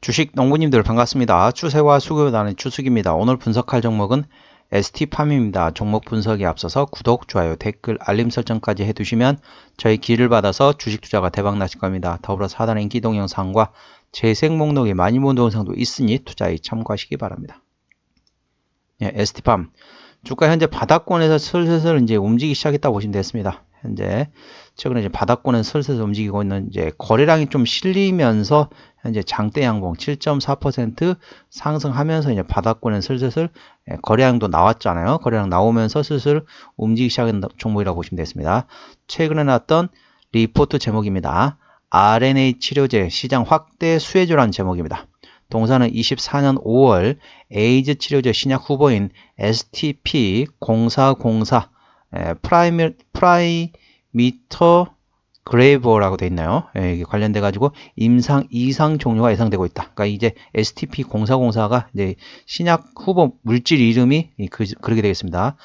주식 농부님들 반갑습니다. 추세와 수급단의 추석입니다. 오늘 분석할 종목은 ST팜입니다. 종목 분석에 앞서서 구독, 좋아요, 댓글, 알림 설정까지 해두시면 저희 길을 받아서 주식 투자가 대박 나실 겁니다. 더불어서 하단에 인기 동 영상과 재생 목록에 많이 본 동영상도 있으니 투자에 참고하시기 바랍니다. 예, ST팜 주가 현재 바닥권에서 슬슬 이제 움직이기 시작했다고 보시면 되겠습니다. 현재 최근에 이제 바닥권은 슬슬 움직이고 있는 이제 거래량이 좀 실리면서 현재 장대 양봉 7.4% 상승하면서 이제 바닥권은 슬슬 예, 거래량도 나왔잖아요. 거래량 나오면서 슬슬 움직이기 시작한 종목이라고 보시면 되겠습니다. 최근에 나왔던 리포트 제목입니다. RNA 치료제 시장 확대 수혜주라는 제목입니다. 동사는 24년 5월 에이즈 치료제 신약 후보인 STP0404 프라이미, 프라이미터 그레이버라고 되어 있나요? 예, 이게 관련돼 가지고 임상 이상 종료가 예상되고 있다. 그러니까 이제 STP0404가 이제 신약 후보 물질 이름이 그, 그렇게 되겠습니다.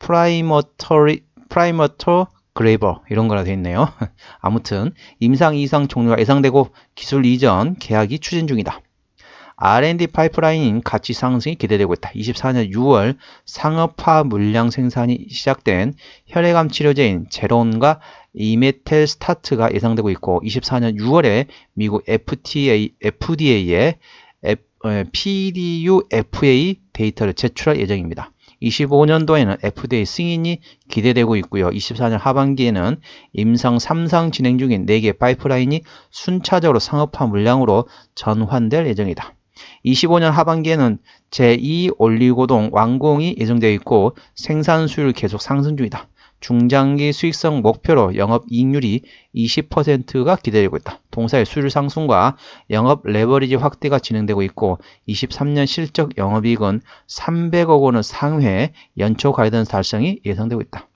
프라이머터리 프라이머터 그레이버 이런 거라 되어 있네요. 아무튼 임상 이상 종료가 예상되고 기술 이전 계약이 추진 중이다. R&D 파이프라인 가치 상승이 기대되고 있다. 24년 6월 상업화 물량 생산이 시작된 혈액암 치료제인 제론과 이메텔 스타트가 예상되고 있고 24년 6월에 미국 FTA, FDA에 PDUFA 데이터를 제출할 예정입니다. 25년도에는 FDA 승인이 기대되고 있고요. 24년 하반기에는 임상 3상 진행 중인 4개 파이프라인이 순차적으로 상업화 물량으로 전환될 예정이다. 25년 하반기에는 제2 올리고동 완공이 예정되어 있고 생산 수율 계속 상승 중이다. 중장기 수익성 목표로 영업 이익률이 20%가 기대되고 있다. 동사의 수율 상승과 영업 레버리지 확대가 진행되고 있고 23년 실적 영업이익은 300억 원을 상회 연초 가이던스 달성이 예상되고 있다.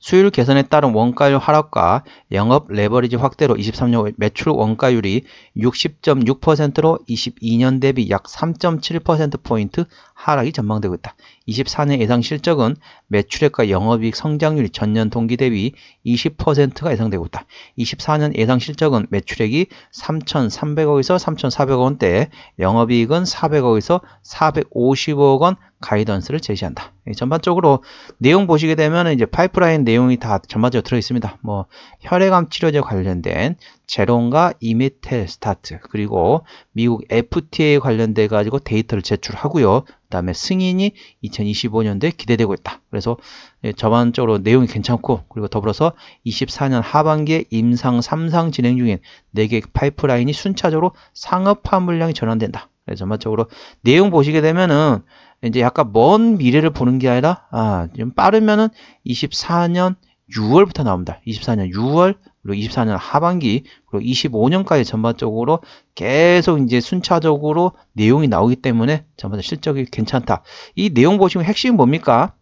수율 개선에 따른 원가율 하락과 영업 레버리지 확대로 23년 매출 원가율이 60.6%로 22년 대비 약 3.7%포인트 하락이 전망되고 있다. 24년 예상 실적은 매출액과 영업이익 성장률이 전년 동기 대비 20%가 예상되고 있다. 24년 예상 실적은 매출액이 3,300억에서 3,400억 원대, 영업이익은 400억에서 450억 원 가이던스를 제시한다. 전반적으로 내용 보시게 되면 이제 파이프라인 내용이 다 전반적으로 들어 있습니다. 뭐 혈액암 치료제 관련된 제론과 이메텔 스타트 그리고 미국 FTA 관련돼 가지고 데이터를 제출하고요. 그다음에 승인이 2025년도에 기대되고 있다. 그래서 예, 전반적으로 내용이 괜찮고 그리고 더불어서 24년 하반기에 임상 3상 진행 중인 4개 파이프라인이 순차적으로 상업화 물량이 전환된다. 전반적으로 내용 보시게 되면은 이제 약간 먼 미래를 보는 게 아니라 아, 좀 빠르면은 24년 6월부터 나옵니다. 24년 6월 그리고 24년 하반기 그리고 25년까지 전반적으로 계속 이제 순차적으로 내용이 나오기 때문에 전반적으로 실적이 괜찮다. 이 내용 보시면 핵심이 뭡니까?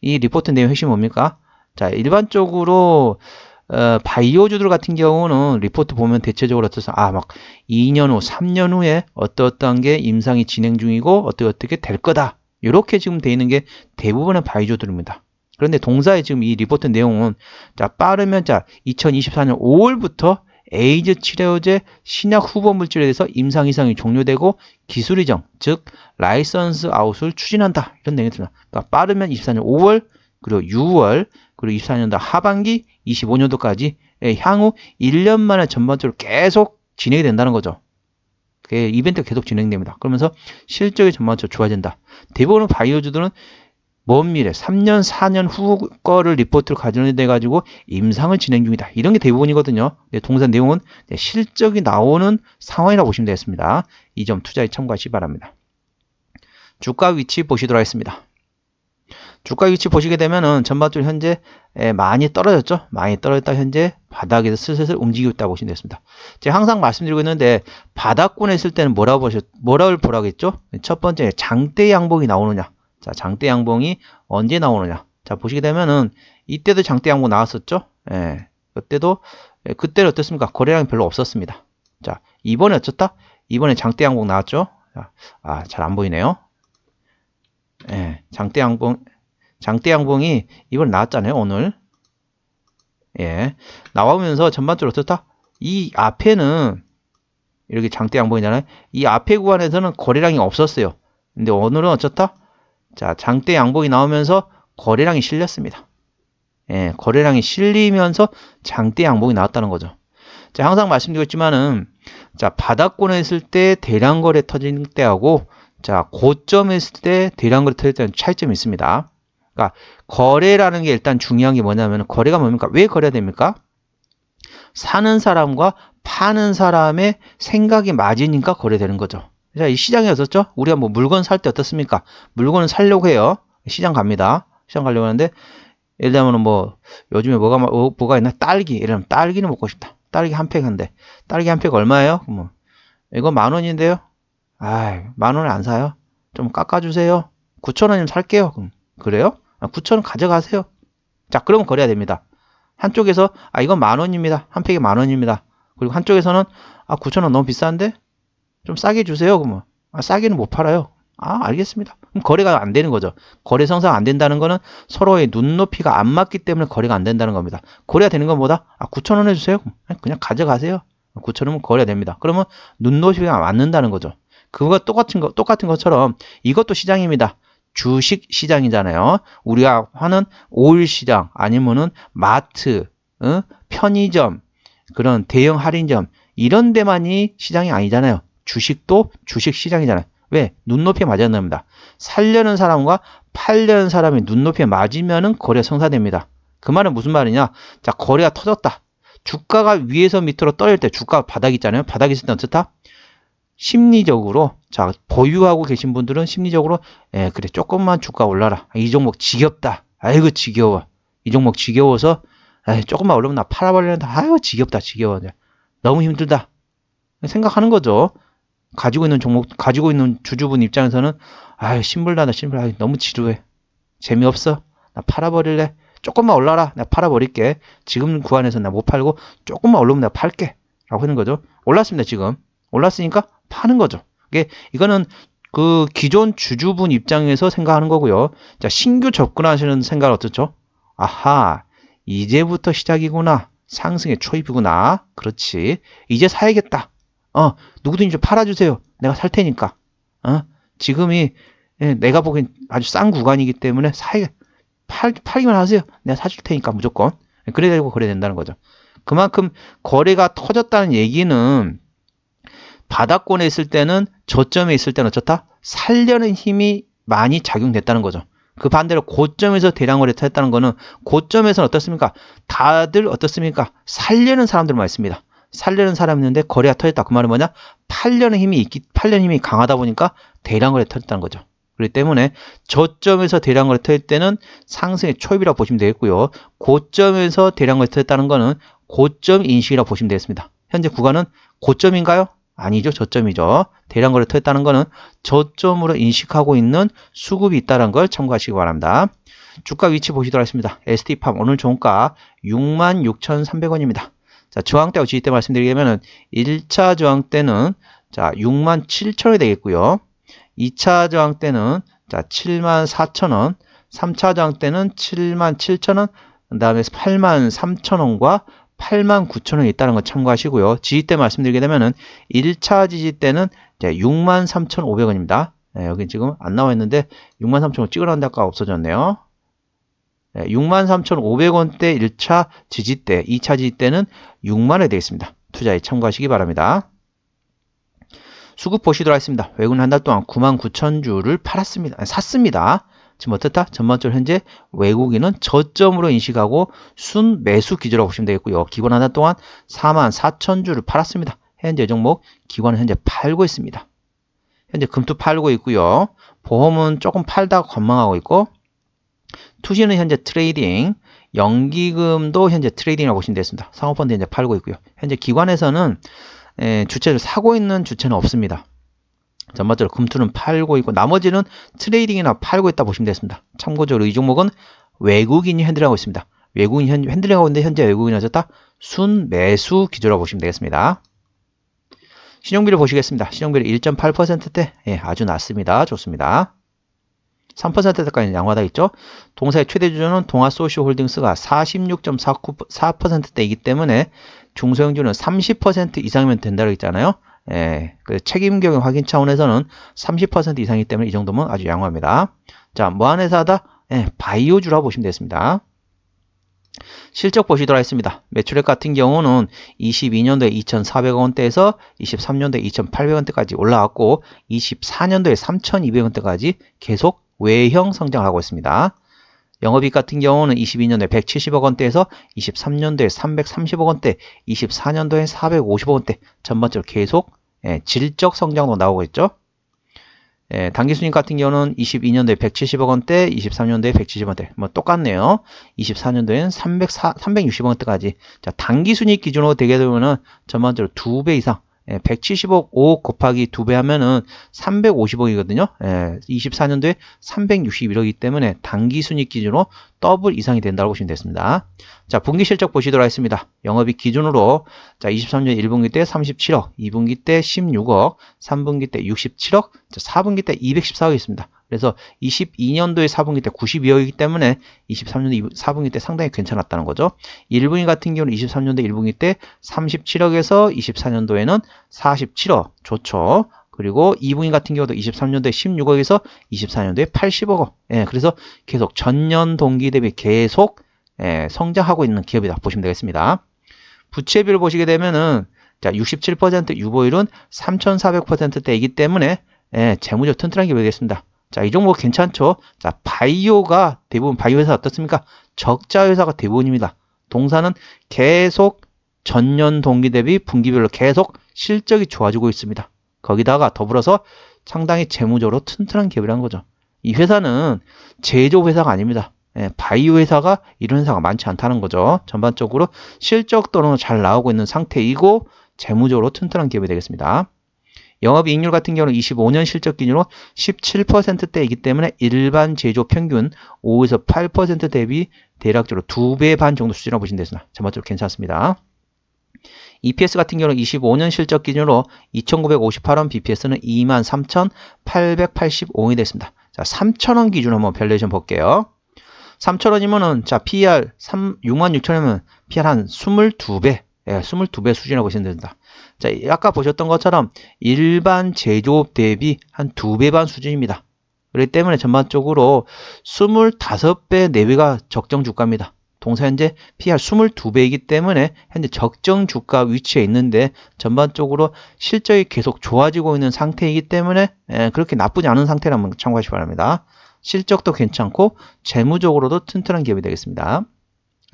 이 리포트 내용 핵심이 뭡니까? 자, 일반적으로 어, 바이오주들 같은 경우는 리포트 보면 대체적으로 어떠서 아막 2년 후, 3년 후에 어떠어떠한 게 임상이 진행 중이고 어떻게 어떻게 될 거다. 이렇게 지금 돼 있는 게 대부분의 바이오주들입니다. 그런데 동사의 지금 이 리포트 내용은 자 빠르면 자 2024년 5월부터 에이즈 치료제 신약 후보 물질에 대해서 임상 이상이 종료되고 기술 이정 즉 라이선스 아웃을 추진한다 이런 내용이 듭니다. 그러니까 빠르면 24년 5월 그리고 6월 그리고 24년도 하반기 25년도까지 향후 1년 만에 전반적으로 계속 진행이 된다는 거죠. 이벤트가 계속 진행됩니다. 그러면서 실적이 전반적으로 좋아진다. 대부분 바이오주들은 먼 미래 3년 4년 후 거를 리포트를 가져내 가지고 임상을 진행 중이다. 이런 게 대부분이거든요. 네, 동사 내용은 네, 실적이 나오는 상황이라고 보시면 되겠습니다. 이 점 투자에 참고하시기 바랍니다. 주가 위치 보시도록 하겠습니다. 주가 위치 보시게 되면은 전반적으로 현재 많이 떨어졌죠. 많이 떨어졌다 현재 바닥에서 슬슬 움직이고 있다고 보시면 되겠습니다. 제가 항상 말씀드리고 있는데 바닥권에 있을 때는 뭐라고 보셨 뭐라고 보라고 했죠? 첫 번째 장대 양봉이 나오느냐. 자, 장대 양봉이 언제 나오느냐. 자, 보시게 되면은 이때도 장대 양봉 나왔었죠? 예. 그때도 예, 그때는 어떻습니까? 거래량이 별로 없었습니다. 자, 이번에 어쩌다? 이번에 장대 양봉 나왔죠? 자, 아, 잘 안 보이네요. 예. 장대 양봉 장대 양봉이 이번에 나왔잖아요, 오늘. 예. 나오면서 전반적으로 어떻다? 이 앞에는 이렇게 장대 양봉이잖아요. 이 앞에 구간에서는 거래량이 없었어요. 근데 오늘은 어쩌다? 자, 장대 양봉이 나오면서 거래량이 실렸습니다. 예, 거래량이 실리면서 장대 양봉이 나왔다는 거죠. 자, 항상 말씀드리고 있지만은 자, 바닥권에 있을 때 대량 거래 터질 때하고 자, 고점에 있을 때 대량 거래 터질 때는 차이점이 있습니다. 그러니까 거래라는 게 일단 중요한 게 뭐냐면 거래가 뭡니까? 왜 거래가 됩니까? 사는 사람과 파는 사람의 생각이 맞으니까 거래되는 거죠. 자, 이 시장에 어었죠 우리가 뭐 물건 살 때 어떻습니까? 물건을 살려고 해요. 시장 갑니다. 시장 가려고 하는데 예를 들면 뭐 요즘에 뭐가 뭐, 뭐가 있나? 딸기. 예를 들면 딸기는 먹고 싶다. 딸기 한 팩인데 딸기 한 팩 얼마예요? 뭐 이거 만 원인데요. 아, 만 원을 안 사요. 좀 깎아주세요. 9천 원이면 살게요. 그럼 그래요? 아, 9천 원 가져가세요. 자, 그러면 거래가 됩니다. 한쪽에서 아 이건 만 원입니다. 한 팩에 만 원입니다. 그리고 한쪽에서는 아 9천 원 너무 비싼데 좀 싸게 주세요. 그러면 아 싸게는 못 팔아요. 아 알겠습니다. 그럼 거래가 안 되는 거죠. 거래 성사가 안 된다는 거는 서로의 눈높이가 안 맞기 때문에 거래가 안 된다는 겁니다. 거래가 되는 것보다 아 9천 원 해주세요. 그냥 가져가세요. 9천 원은 거래가 됩니다. 그러면 눈높이가 맞는다는 거죠. 그거 똑같은 거 똑같은 것처럼 이것도 시장입니다. 주식 시장이잖아요. 우리가 하는 오일 시장 아니면은 마트, 어? 편의점, 그런 대형 할인점 이런 데만이 시장이 아니잖아요. 주식도 주식 시장이잖아요. 왜? 눈높이에 맞아야 됩니다. 살려는 사람과 팔려는 사람이 눈높이에 맞으면은 거래 성사됩니다. 그 말은 무슨 말이냐? 자, 거래가 터졌다. 주가가 위에서 밑으로 떨릴 때 주가 바닥 있잖아요. 바닥 있을 때 어떻다? 심리적으로 자 보유하고 계신 분들은 심리적으로 예 그래 조금만 주가 올라라. 이 종목 지겹다. 아이고 지겨워. 이 종목 지겨워서 에이, 조금만 올라면 나 팔아버리는다 아이고 지겹다 지겨워. 너무 힘들다. 생각하는 거죠. 가지고 있는 종목 가지고 있는 주주분 입장에서는 아유 심불나다 심불 아 너무 지루해. 재미없어. 나 팔아버릴래. 조금만 올라라. 내가 팔아버릴게. 지금 구간에서 나 못 팔고 조금만 올라오면 내가 팔게. 라고 하는 거죠. 올랐습니다 지금 올랐으니까 파는 거죠. 이게 이거는 그 기존 주주분 입장에서 생각하는 거고요. 자, 신규 접근하시는 생각 어떻죠? 아하, 이제부터 시작이구나. 상승의 초입이구나. 그렇지. 이제 사야겠다. 어, 누구든지 좀 팔아주세요. 내가 살 테니까. 어, 지금이 예, 내가 보기엔 아주 싼 구간이기 때문에 사야 팔, 팔기만 하세요. 내가 사줄 테니까 무조건. 그래야 되고 그래야 된다는 거죠. 그만큼 거래가 터졌다는 얘기는 바닥권에 있을 때는 저점에 있을 때는 어쩌다 살려는 힘이 많이 작용됐다는 거죠. 그 반대로 고점에서 대량 거래 터졌다는 거는 고점에서는 어떻습니까? 다들 어떻습니까? 살려는 사람들만 있습니다. 살려는 사람이 있는데 거래가 터졌다. 그 말은 뭐냐? 팔려는 힘이 있기, 팔려는 힘이 강하다 보니까 대량 거래 터졌다는 거죠. 그렇기 때문에 저점에서 대량 거래 터질 때는 상승의 초입이라고 보시면 되겠고요. 고점에서 대량 거래 터졌다는 거는 고점 인식이라고 보시면 되겠습니다. 현재 구간은 고점인가요? 아니죠. 저점이죠. 대량 거래 터졌다는 것은 저점으로 인식하고 있는 수급이 있다는 걸 참고하시기 바랍니다. 주가 위치 보시도록 하겠습니다. ST팜 오늘 종가 66,300원입니다. 자, 저항대하고 지지대 말씀드리자면은 1차 저항대는 자, 67,000원이 되겠고요. 2차 저항대는 자, 74,000원, 3차 저항대는 77,000원, 그 다음에 83,000원과 8만 9천 원이 있다는 거 참고하시고요. 지지대 말씀드리게 되면은 1차 지지대는 6만 3,500원입니다. 네, 여기 지금 안 나와 있는데 6만 3천원 찍으라는 데가 없어졌네요. 네, 6만 3,500원대 1차 지지대, 2차 지지대는 6만원이 되겠습니다. 투자에 참고하시기 바랍니다. 수급 보시도록 하겠습니다. 외국인 한달 동안 9만 9천 주를 팔았습니다. 샀습니다. 지금 어떻다? 전반적으로 현재 외국인은 저점으로 인식하고 순 매수 기조라고 보시면 되겠고요. 기관 하나 동안 4만 4천 주를 팔았습니다. 현재 종목 기관은 현재 팔고 있습니다. 현재 금투 팔고 있고요. 보험은 조금 팔다가 관망하고 있고 투시는 현재 트레이딩, 연기금도 현재 트레이딩이라고 보시면 되겠습니다. 상호펀드 현재 팔고 있고요. 현재 기관에서는 주체를 사고 있는 주체는 없습니다. 전반적으로 금투는 팔고 있고 나머지는 트레이딩이나 팔고 있다 보시면 되겠습니다. 참고적으로 이 종목은 외국인이 핸들하고 있습니다. 외국인이 핸들하고 있는데 현재 외국인이 어졌다? 순매수 기조라고 보시면 되겠습니다. 신용비를 보시겠습니다. 신용비를 1.8%대 예, 아주 낮습니다. 좋습니다. 3%대까지 양호하다 있죠. 동사의 최대 주주는 동아소시홀딩스가 46.4%대이기 때문에 중소형주는 30% 이상이면 된다고 했잖아요. 예, 그 책임 경영 확인 차원에서는 30% 이상이기 때문에 이 정도면 아주 양호합니다. 자, 뭐한 회사다? 예, 바이오주라고 보시면 되겠습니다. 실적 보시도록 하겠습니다. 매출액 같은 경우는 22년도에 2,400원대에서 23년도에 2,800원대까지 올라왔고 24년도에 3,200원대까지 계속 외형 성장하고 있습니다. 영업이익 같은 경우는 22년도에 170억 원대에서 23년도에 330억 원대, 24년도에 450억 원대 전반적으로 계속 예, 질적 성장도 나오고 있죠. 예, 당기순익 같은 경우는 22년도에 170억 원대, 23년도에 170억 원대. 뭐 똑같네요. 24년도에는 304, 360억 원대까지. 자, 당기순익 기준으로 되게 되면은 전반적으로 2배 이상. 예, 170억 5 곱하기 2배 하면은 350억이거든요. 예, 24년도에 361억이기 때문에 당기순익 기준으로 더블 이상이 된다고 보시면 되겠습니다. 자, 분기 실적 보시도록 하겠습니다. 영업이익 기준으로 자, 23년 1분기 때 37억, 2분기 때 16억, 3분기 때 67억, 자, 4분기 때 214억이 있습니다. 그래서 22년도에 4분기 때 92억이기 때문에 23년도 4분기 때 상당히 괜찮았다는 거죠. 1분기 같은 경우는 23년도 1분기 때 37억에서 24년도에는 47억 좋죠. 그리고 2분기 같은 경우도 23년도에 16억에서 24년도에 80억. 예, 그래서 계속 전년 동기 대비 계속 예, 성장하고 있는 기업이다 보시면 되겠습니다. 부채비를 보시게 되면은 자, 67% 유보율은 3,400%대이기 때문에 예, 재무적 튼튼한 기업이 되겠습니다. 자, 이 종목 괜찮죠? 자, 바이오가 대부분 바이오 회사 어떻습니까? 적자 회사가 대부분입니다. 동사는 계속 전년 동기 대비 분기별로 계속 실적이 좋아지고 있습니다. 거기다가 더불어서 상당히 재무적으로 튼튼한 기업이라는 거죠. 이 회사는 제조 회사가 아닙니다. 예, 바이오 회사가 이런 회사가 많지 않다는 거죠. 전반적으로 실적도는 잘 나오고 있는 상태이고 재무적으로 튼튼한 기업이 되겠습니다. 영업이익률 같은 경우는 25년 실적 기준으로 17%대이기 때문에 일반 제조 평균 5에서 8% 대비 대략적으로 2배 반 정도 수준이라고 보시면 되겠습니다. 전반적으로 괜찮습니다. EPS 같은 경우는 25년 실적 기준으로 2,958원, BPS는 23,885원이 됐습니다. 자, 3,000원 기준 한번 밸류에이션 볼게요. 3,000원이면은 자, PER 3, 66,000원이면 PER 한 22배, 예, 22배 수준이라고 보시면 됩니다. 자, 아까 보셨던 것처럼 일반 제조업 대비 한 2배 반 수준입니다. 그렇기 때문에 전반적으로 25배 내외가 적정 주가입니다. 동사 현재 PR 22배이기 때문에 현재 적정 주가 위치에 있는데 전반적으로 실적이 계속 좋아지고 있는 상태이기 때문에 예, 그렇게 나쁘지 않은 상태라면 참고하시기 바랍니다. 실적도 괜찮고 재무적으로도 튼튼한 기업이 되겠습니다.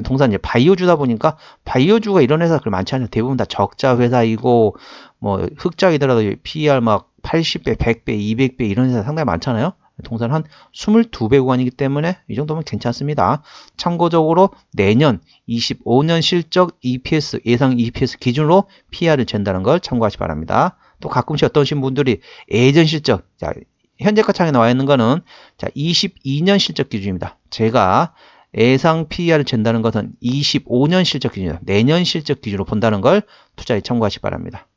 동사 이제 바이오주다 보니까 바이오주가 이런 회사 그 많지 않아요. 대부분 다 적자 회사이고 뭐 흑자이더라도 PER 막 80배, 100배, 200배 이런 회사 상당히 많잖아요. 동사는 한 22배 구간이기 때문에 이 정도면 괜찮습니다. 참고적으로 내년 25년 실적 EPS, 예상 EPS 기준으로 PR을 잰다는 걸 참고하시 기 바랍니다. 또 가끔씩 어떤 분들이 예전 실적, 자, 현재가 창에 나와 있는 거는 자, 22년 실적 기준입니다. 제가 예상 PER을 잰다는 것은 25년 실적 기준이다. 내년 실적 기준으로 본다는 걸 투자에 참고하시 기 바랍니다.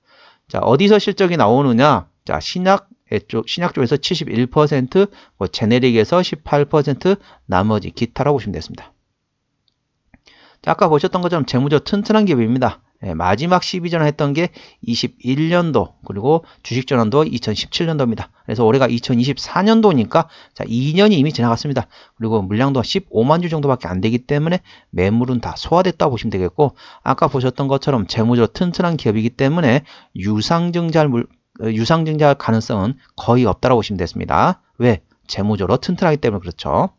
자, 어디서 실적이 나오느냐? 자, 신약 쪽, 신약 쪽에서 71%, 뭐 제네릭에서 18%, 나머지 기타라고 보시면 되겠습니다. 자, 아까 보셨던 것처럼 재무적 튼튼한 기업입니다. 예, 마지막 12전환 했던 게 21년도 그리고 주식전환도 2017년도입니다. 그래서 올해가 2024년도니까 자 2년이 이미 지나갔습니다. 그리고 물량도 15만 주 정도밖에 안 되기 때문에 매물은 다 소화됐다고 보시면 되겠고 아까 보셨던 것처럼 재무적 튼튼한 기업이기 때문에 유상증자 물, 어, 유상증자 가능성은 거의 없다고 보시면 되겠습니다. 왜? 재무적으로 튼튼하기 때문에 그렇죠.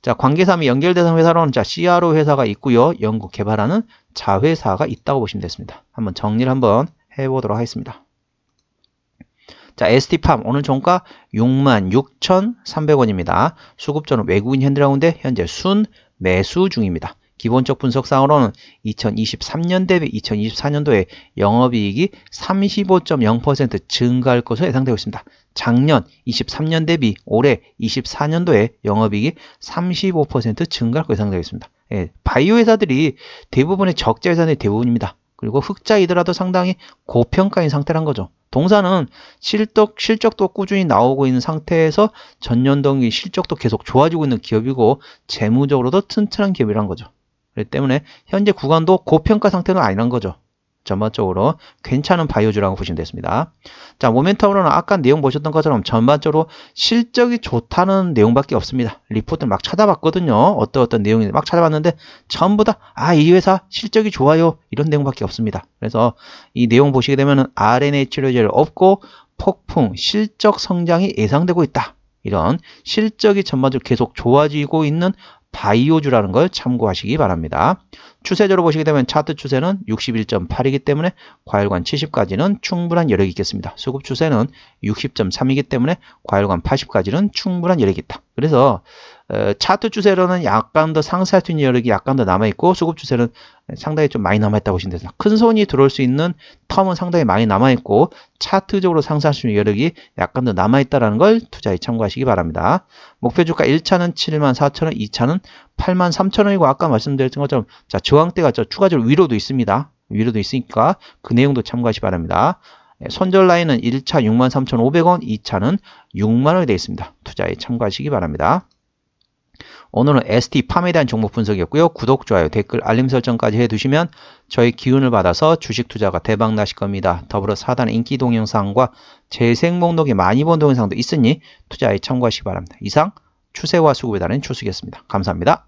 자, 관계사이 연결대상 회사로는 자, CRO 회사가 있고요. 연구 개발하는 자회사가 있다고 보시면 되겠습니다. 한번 정리를 한번 해보도록 하겠습니다. 자, ST팜 오늘 종가 66,300원입니다. 수급전은 외국인 현대라운데 현재 순 매수 중입니다. 기본적 분석 상으로는 2023년 대비 2024년도에 영업이익이 35.0% 증가할 것으로 예상되고 있습니다. 작년 23년 대비 올해 24년도에 영업이익이 35% 증가할 것으로 예상되고 있습니다. 예, 바이오 회사들이 대부분의 적자 회사들이 대부분입니다. 그리고 흑자이더라도 상당히 고평가인 상태란 거죠. 동사는 실적, 실적도 꾸준히 나오고 있는 상태에서 전년 동기 실적도 계속 좋아지고 있는 기업이고 재무적으로도 튼튼한 기업이란 거죠. 그렇기 때문에 현재 구간도 고평가 상태는 아니란 거죠. 전반적으로 괜찮은 바이오주라고 보시면 되겠습니다. 자, 모멘텀으로는 아까 내용 보셨던 것처럼 전반적으로 실적이 좋다는 내용밖에 없습니다. 리포트를 막 찾아봤거든요. 어떤 어떤 내용이 막 찾아봤는데 전부 다 아, 이 회사 실적이 좋아요. 이런 내용밖에 없습니다. 그래서 이 내용 보시게 되면은 RNA 치료제를 없고 폭풍 실적 성장이 예상되고 있다. 이런 실적이 전반적으로 계속 좋아지고 있는 바이오주라는 걸 참고하시기 바랍니다. 추세적으로 보시게 되면 차트 추세는 61.8이기 때문에 과열관 70까지는 충분한 여력이 있겠습니다. 수급 추세는 60.3이기 때문에 과열관 80까지는 충분한 여력이 있다. 그래서 어, 차트 추세로는 약간 더 상승할 수 있는 여력이 약간 더 남아있고 수급 추세는 상당히 좀 많이 남아있다고 보시면 됩니다. 큰 손이 들어올 수 있는 텀은 상당히 많이 남아있고 차트적으로 상승할 수 있는 여력이 약간 더 남아있다는 걸 투자에 참고하시기 바랍니다. 목표 주가 1차는 7만 4천원, 2차는 8만 3천 원이고 아까 말씀드렸던 것처럼 자 저항대가 저 추가적으로 위로도 있습니다. 위로도 있으니까 그 내용도 참고하시 기 바랍니다. 예, 손절 라인은 1차 63,500원, 2차는 6만원이 되어 있습니다. 투자에 참고하시기 바랍니다. 오늘은 ST 팜에 대한 종목 분석이었고요. 구독, 좋아요, 댓글, 알림 설정까지 해두시면 저희 기운을 받아서 주식 투자가 대박 나실 겁니다. 더불어 사단 인기 동영상과 재생 목록에 많이 본 동영상도 있으니 투자에 참고하시기 바랍니다. 이상 추세와 수급에 따른 추수겠습니다. 감사합니다.